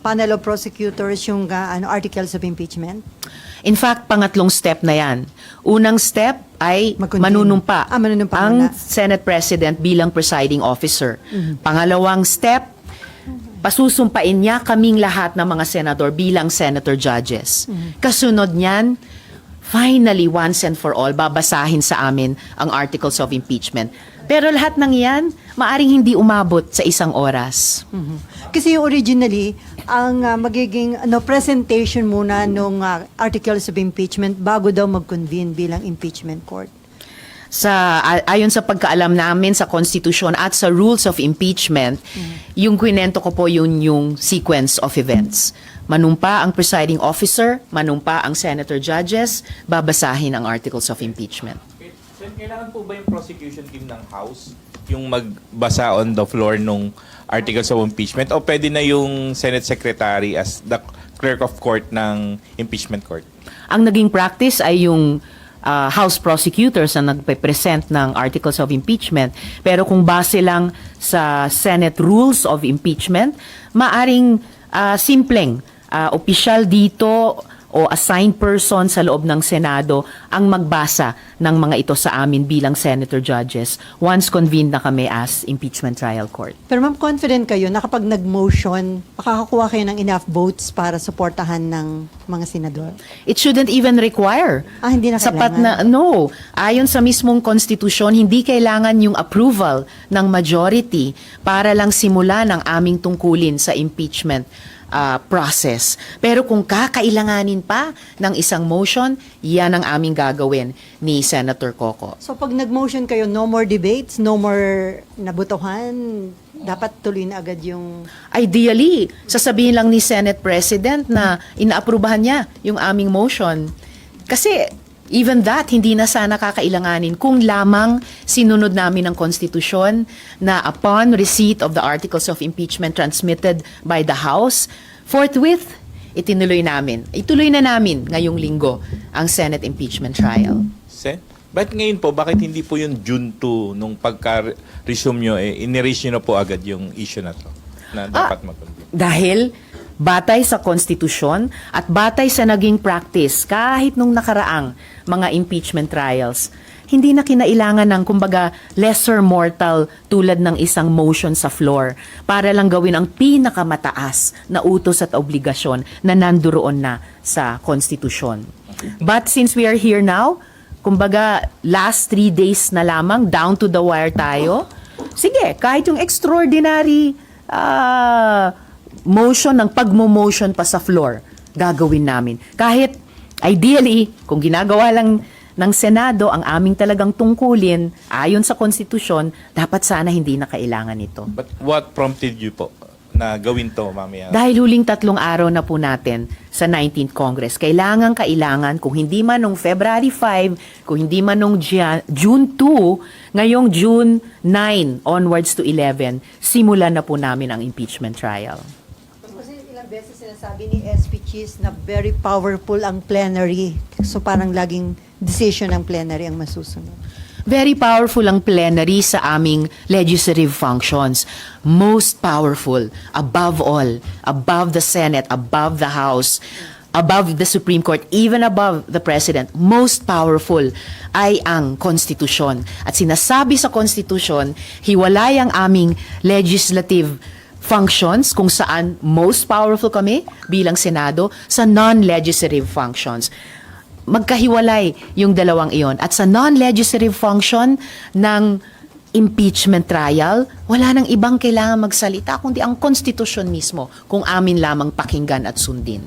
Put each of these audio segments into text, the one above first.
panel of prosecutors yung ah, ano, articles of impeachment? In fact, pangatlong step na yan. Unang step ay manunumpa Ah, manunumpa ang muna. Senate President bilang presiding officer. Pangalawang step, pasusumpain niya kaming lahat ng mga senador bilang senator judges. Kasunod niyan, finally, once and for all, babasahin sa amin ang articles of impeachment. Pero lahat ng yan, maaring hindi umabot sa isang oras. Kasi yung originally, ang ah, magiging ano, presentation muna nung ah, articles of impeachment bago daw mag-convene bilang impeachment court. sa ayon sa pagkaalam namin sa konstitusyon at sa rules of impeachment, yung kwinento ko po yun yung sequence of events. Manumpa ang presiding officer, manumpa ang senator judges, babasahin ang articles of impeachment. Sen, kailangan po ba yung prosecution team ng House yung magbasa on the floor nung articles of impeachment o pwede na yung Senate Secretary as the clerk of court ng impeachment court? Ang naging practice ay yung uh, House prosecutors na nagpe-present ng articles of impeachment. Pero kung base lang sa Senate rules of impeachment, maaring uh, simpleng uh, opisyal dito o assigned person sa loob ng Senado ang magbasa ng mga ito sa amin bilang senator judges once convened na kami as impeachment trial court. Pero ma'am, confident kayo na kapag nag-motion, makakakuha kayo ng enough votes para suportahan ng mga senador? It shouldn't even require. Ah, hindi na Sapat kailangan? na, no. Ayon sa mismong konstitusyon, hindi kailangan yung approval ng majority para lang simula ng aming tungkulin sa impeachment ah, process. Pero kung kakailanganin pa ng isang motion, yan ang aming gagawin ni Senator Coco. So pag nag-motion kayo, no more debates, no more nabutuhan, dapat tuloy na agad yung... Ideally, sasabihin lang ni Senate President na inaaprubahan niya yung aming motion. Kasi even that, hindi na sana kakailanganin kung lamang sinunod namin ang konstitusyon na upon receipt of the articles of impeachment transmitted by the House, forthwith, itinuloy namin. Ituloy na namin ngayong linggo ang Senate impeachment trial. Sen, bakit ngayon po, bakit hindi po yung June 2 nung pagka-resume nyo, eh, iniraise nyo na po agad yung issue na to na dapat mag Dahil batay sa konstitusyon at batay sa naging practice kahit nung nakaraang mga impeachment trials, hindi na kinailangan ng kumbaga lesser mortal tulad ng isang motion sa floor para lang gawin ang pinakamataas na utos at obligasyon na nanduroon na sa konstitusyon. But since we are here now, kumbaga last three days na lamang, down to the wire tayo, sige, kahit yung extraordinary ah, motion ng pagmo-motion pa sa floor, gagawin namin. Kahit ideally, kung ginagawa lang ng Senado ang aming talagang tungkulin ayon sa konstitusyon, dapat sana hindi na kailangan ito. But what prompted you po na gawin to mamaya? Dahil huling tatlong araw na po natin sa 19th Congress, kailangan, kailangan, kung hindi man nung February 5, kung hindi man nung June 2, ngayong June 9 onwards to 11, simulan na po namin ang impeachment trial. Ilang beses sinasabi ni SP Cheese na very powerful ang plenary. So parang laging decision ng plenary ang masusunod. Very powerful ang plenary sa aming legislative functions. Most powerful, above all, above the Senate, above the House, above the Supreme Court, even above the President, most powerful ay ang konstitusyon. At sinasabi sa konstitusyon, hiwalay ang aming legislative functions kung saan most powerful kami bilang Senado sa non-legislative functions magkahiwalay yung dalawang iyon. At sa non-legislative function ng impeachment trial, wala nang ibang kailangan magsalita kundi ang konstitusyon mismo kung amin lamang pakinggan at sundin.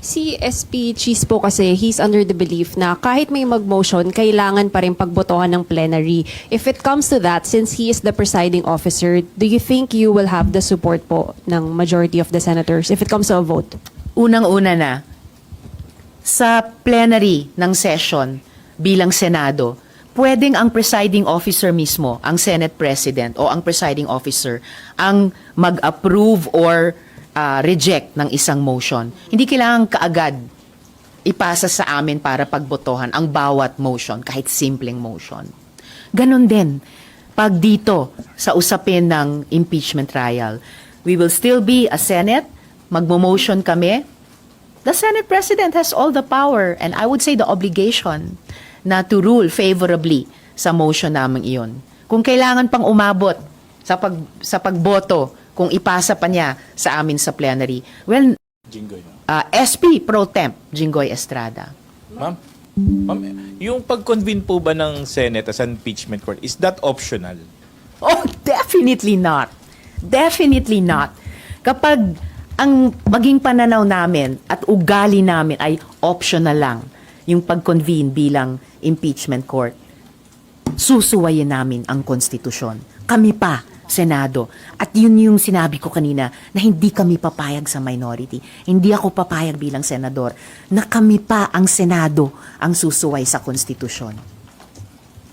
Si SP Cheese po kasi, he's under the belief na kahit may mag-motion, kailangan pa rin pagbotohan ng plenary. If it comes to that, since he is the presiding officer, do you think you will have the support po ng majority of the senators if it comes to a vote? Unang-una na, sa plenary ng session bilang Senado, pwedeng ang presiding officer mismo, ang Senate President o ang presiding officer, ang mag-approve or ah, reject ng isang motion. Hindi kailangan kaagad ipasa sa amin para pagbotohan ang bawat motion, kahit simpleng motion. Ganon din, pag dito sa usapin ng impeachment trial, we will still be a Senate magmo-motion kami, the Senate President has all the power and I would say the obligation na to rule favorably sa motion namin iyon. Kung kailangan pang umabot sa pag sa pagboto kung ipasa pa niya sa amin sa plenary. Well, Jinggoy. uh, SP Pro Temp Jinggoy Estrada. Ma'am, ma'am, yung pag-convene po ba ng Senate as an impeachment court, is that optional? Oh, definitely not. Definitely not. Kapag ang maging pananaw namin at ugali namin ay optional lang yung pag-convene bilang impeachment court, susuwayin namin ang konstitusyon. Kami pa, Senado. At yun yung sinabi ko kanina na hindi kami papayag sa minority. Hindi ako papayag bilang senador na kami pa ang Senado ang susuway sa konstitusyon.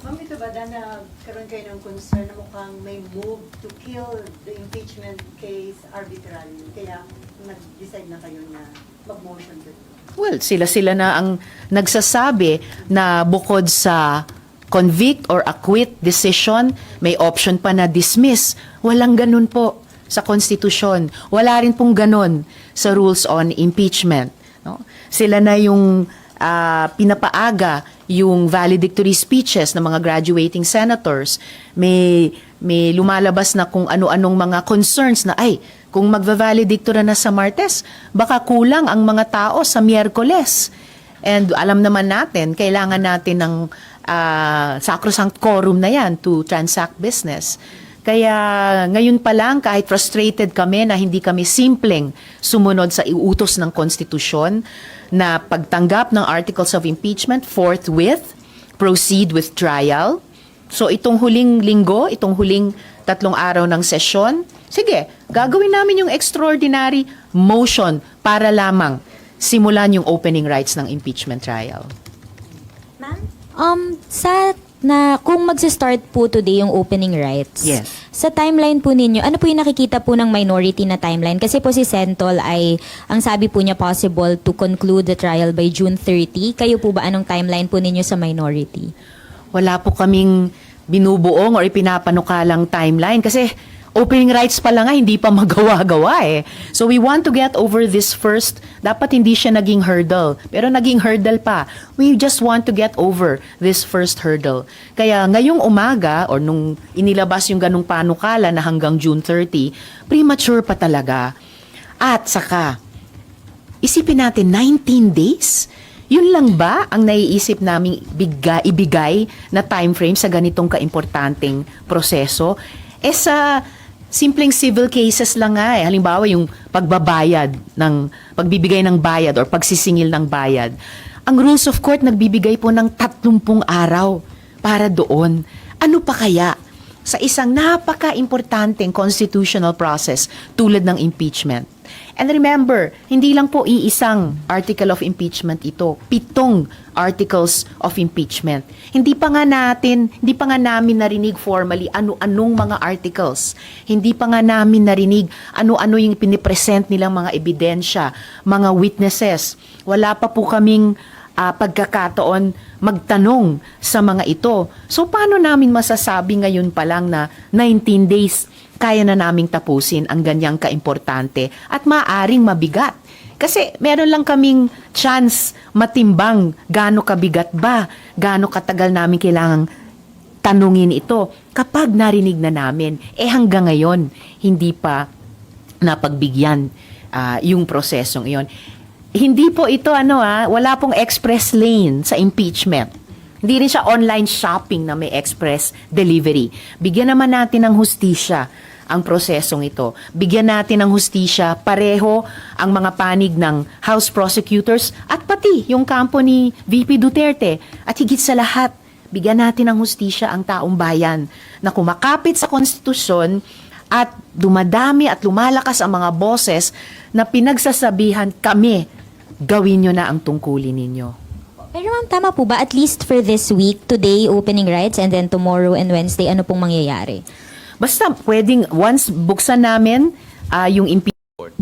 Ma'am, ito ba dahil nagkaroon kayo ng concern na mukhang may move to kill the impeachment case arbitrarily? Kaya nag-decide na kayo na mag-motion dito. Well, sila-sila na ang nagsasabi na bukod sa convict or acquit decision, may option pa na dismiss. Walang ganun po sa konstitusyon. Wala rin pong ganun sa rules on impeachment. No? Sila na yung ah, pinapaaga yung valedictory speeches ng mga graduating senators. May, may lumalabas na kung ano-anong mga concerns na, ay, kung magva-valedictory na sa Martes, baka kulang ang mga tao sa Miyerkules. And alam naman natin, kailangan natin ng ah, sacrosanct quorum na yan to transact business. Kaya ngayon pa lang, kahit frustrated kami na hindi kami simpleng sumunod sa iutos ng konstitusyon na pagtanggap ng articles of impeachment forthwith, proceed with trial. So itong huling linggo, itong huling tatlong araw ng sesyon, sige, gagawin namin yung extraordinary motion para lamang simulan yung opening rights ng impeachment trial. Um, sa na kung magse-start po today yung opening rights. Yes. Sa timeline po ninyo, ano po yung nakikita po ng minority na timeline? Kasi po si Sentol ay, ang sabi po niya possible to conclude the trial by June 30. Kayo po ba anong timeline po ninyo sa minority? wala po kaming binubuong or ipinapanukalang timeline kasi opening rights pa lang hindi pa magawa-gawa eh. So we want to get over this first. Dapat hindi siya naging hurdle. Pero naging hurdle pa. We just want to get over this first hurdle. Kaya ngayong umaga or nung inilabas yung ganong panukala na hanggang June 30, premature pa talaga. At saka, isipin natin, 19 days? Yun lang ba ang naiisip naming biga, ibigay na time frame sa ganitong kaimportanteng proseso? Eh sa simpleng civil cases lang nga eh. Halimbawa yung pagbabayad ng, pagbibigay ng bayad or pagsisingil ng bayad. Ang rules of court nagbibigay po ng 30 araw para doon. Ano pa kaya sa isang napaka-importanteng constitutional process tulad ng impeachment. And remember, hindi lang po iisang article of impeachment ito, pitong articles of impeachment. Hindi pa nga natin, hindi pa nga namin narinig formally ano-anong mga articles. Hindi pa nga namin narinig ano-ano yung pinipresent nilang mga ebidensya, mga witnesses. Wala pa po kaming ah, pagkakataon magtanong sa mga ito. So paano namin masasabi ngayon pa lang na 19 days kaya na naming tapusin ang ganyang kaimportante at maaring mabigat? Kasi meron lang kaming chance matimbang gaano kabigat ba, gaano katagal namin kailangang tanungin ito kapag narinig na namin. Eh hanggang ngayon, hindi pa napagbigyan ah, yung prosesong iyon. Hindi po ito ano ah, wala pong express lane sa impeachment. Hindi rin siya online shopping na may express delivery. Bigyan naman natin ng hustisya ang prosesong ito. Bigyan natin ng hustisya pareho ang mga panig ng House prosecutors at pati yung kampo ni VP Duterte. At higit sa lahat, bigyan natin ng hustisya ang taong bayan na kumakapit sa konstitusyon at dumadami at lumalakas ang mga boses na pinagsasabihan kami, gawin nyo na ang tungkulin ninyo. Pero ma'am, tama po ba? At least for this week, today opening rights and then tomorrow and Wednesday, ano pong mangyayari? Basta pwedeng, once buksan namin ah, yung impeachment,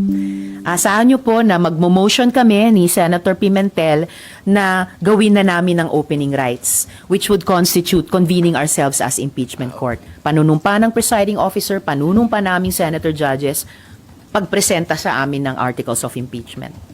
asahan nyo po na magmo-motion kami ni Senator Pimentel na gawin na namin ang opening rights, which would constitute convening ourselves as impeachment court. Panunumpa ng presiding officer, panunumpa naming senator judges, pagpresenta sa amin ng articles of impeachment.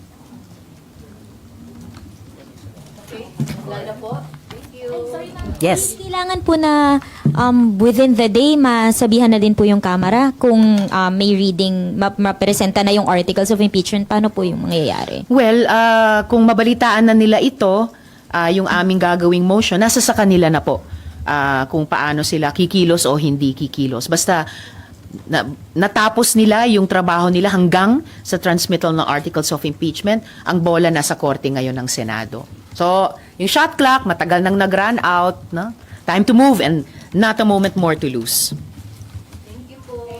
Yes. Kailangan po na um, within the day, masabihan na din po yung Kamara kung um, may reading, ma- mapresenta na yung articles of impeachment, paano po yung mangyayari? Well, ah, kung mabalitaan na nila ito, ah, yung aming gagawing motion, nasa sa kanila na po ah, kung paano sila kikilos o hindi kikilos. Basta na, natapos nila yung trabaho nila hanggang sa transmittal ng articles of impeachment, ang bola nasa korte ngayon ng Senado. So, yung shot clock, matagal nang nag-run out. No? Time to move and not a moment more to lose.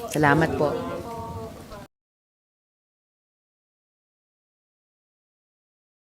Salamat po.